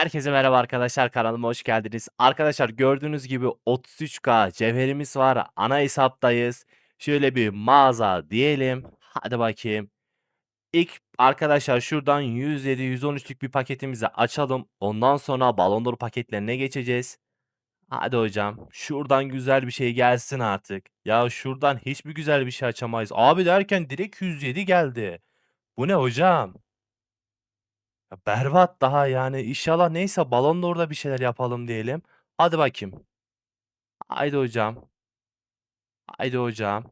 Herkese merhaba arkadaşlar kanalıma hoş geldiniz. Arkadaşlar gördüğünüz gibi 33k cevherimiz var. Ana hesaptayız. Şöyle bir mağaza diyelim. Hadi bakayım. İlk arkadaşlar şuradan 107-113'lük bir paketimizi açalım. Ondan sonra Ballon d'Or paketlerine geçeceğiz. Hadi hocam. Şuradan güzel bir şey gelsin artık. Ya şuradan hiçbir güzel bir şey açamayız. Abi derken direkt 107 geldi. Bu ne hocam? Ya berbat daha yani inşallah neyse Ballon d'Or'da bir şeyler yapalım diyelim. Hadi bakayım. Haydi hocam. Haydi hocam.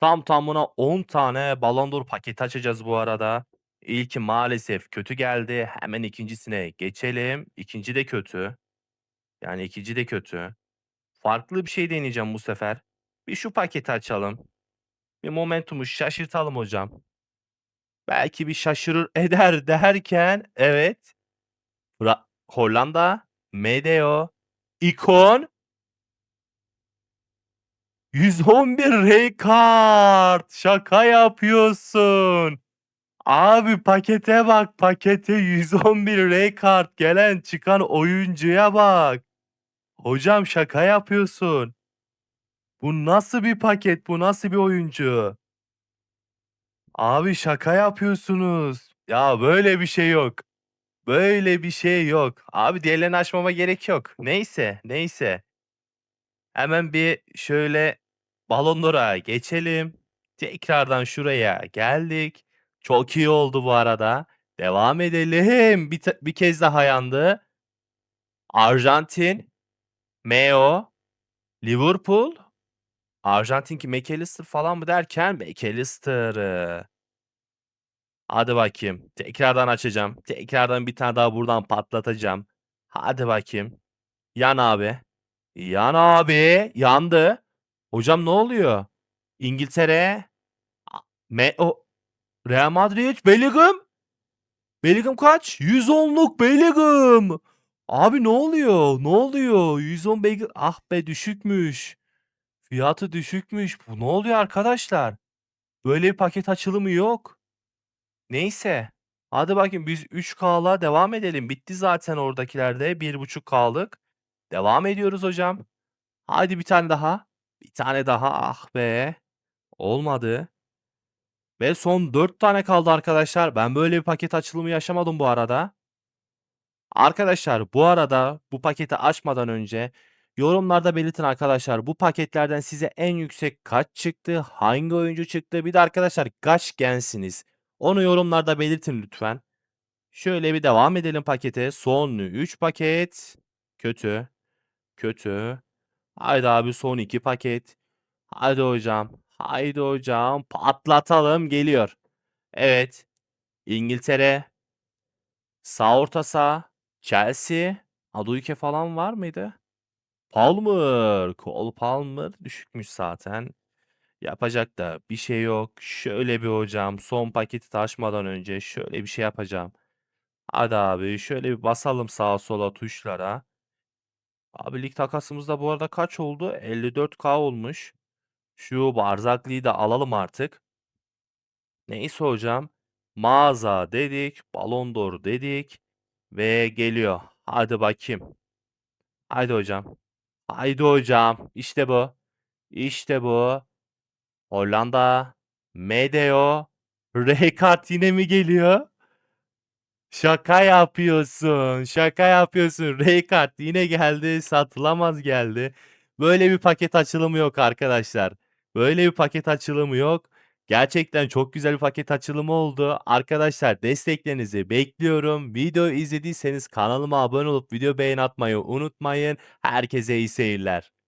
Tam tamına 10 tane Ballon d'Or paketi açacağız bu arada. İlki maalesef kötü geldi. Hemen ikincisine geçelim. İkinci de kötü. Yani ikinci de kötü. Farklı bir şey deneyeceğim bu sefer. Bir şu paketi açalım. Bir momentumu şaşırtalım hocam. Belki bir şaşırır eder derken evet. Fra Hollanda, Medeo, ikon 111 Rijkaard. Şaka yapıyorsun. Abi pakete bak pakete 111 Rijkaard gelen çıkan oyuncuya bak. Hocam şaka yapıyorsun. Bu nasıl bir paket? Bu nasıl bir oyuncu? Abi şaka yapıyorsunuz. Ya böyle bir şey yok. Böyle bir şey yok. Abi diğerlerini açmama gerek yok. Neyse, neyse. Hemen bir şöyle Ballon d'Or'a geçelim. Tekrardan şuraya geldik. Çok iyi oldu bu arada. Devam edelim. Bir, bir kez daha yandı. Arjantin, Meo, Liverpool. Arjantin ki McAllister falan mı derken McAllister'ı. Hadi bakayım. Tekrardan açacağım. Tekrardan bir tane daha buradan patlatacağım. Hadi bakayım. Yan abi. Yan abi. Yandı. Hocam ne oluyor? İngiltere. Me o Real Madrid. Bellingham. Bellingham kaç? 110'luk Bellingham. Abi ne oluyor? Ne oluyor? 110 Bellingham. Ah be düşükmüş. Fiyatı düşükmüş. Bu ne oluyor arkadaşlar? Böyle bir paket açılımı yok. Neyse. Hadi bakayım biz 3K'la devam edelim. Bitti zaten oradakilerde 1.5K'lık. Devam ediyoruz hocam. Hadi bir tane daha. Bir tane daha. Ah be. Olmadı. Ve son 4 tane kaldı arkadaşlar. Ben böyle bir paket açılımı yaşamadım bu arada. Arkadaşlar bu arada bu paketi açmadan önce yorumlarda belirtin arkadaşlar. Bu paketlerden size en yüksek kaç çıktı? Hangi oyuncu çıktı? Bir de arkadaşlar kaç gensiniz? Onu yorumlarda belirtin lütfen. Şöyle bir devam edelim pakete. Son 3 paket. Kötü. Kötü. Haydi abi son 2 paket. Haydi hocam. Haydi hocam. Patlatalım geliyor. Evet. İngiltere. Sağ orta saha. Chelsea. Aduike falan var mıydı? Palmer. Cole Palmer düşükmüş zaten. Yapacak da bir şey yok. Şöyle bir hocam son paketi taşmadan önce şöyle bir şey yapacağım. Hadi abi şöyle bir basalım sağa sola tuşlara. Abi lig takasımız da bu arada kaç oldu? 54k olmuş. Şu Barzakli'yi de alalım artık. Neyse hocam. Mağaza dedik. Ballon d'Or dedik. Ve geliyor. Hadi bakayım. Haydi hocam. Haydi hocam. İşte bu. İşte bu. Hollanda. Medeo. Rijkaard yine mi geliyor? Şaka yapıyorsun. Şaka yapıyorsun. Rijkaard yine geldi. Satılamaz geldi. Böyle bir paket açılımı yok arkadaşlar. Böyle bir paket açılımı yok. Gerçekten çok güzel bir paket açılımı oldu. Arkadaşlar desteklerinizi bekliyorum. Video izlediyseniz kanalıma abone olup video beğen atmayı unutmayın. Herkese iyi seyirler.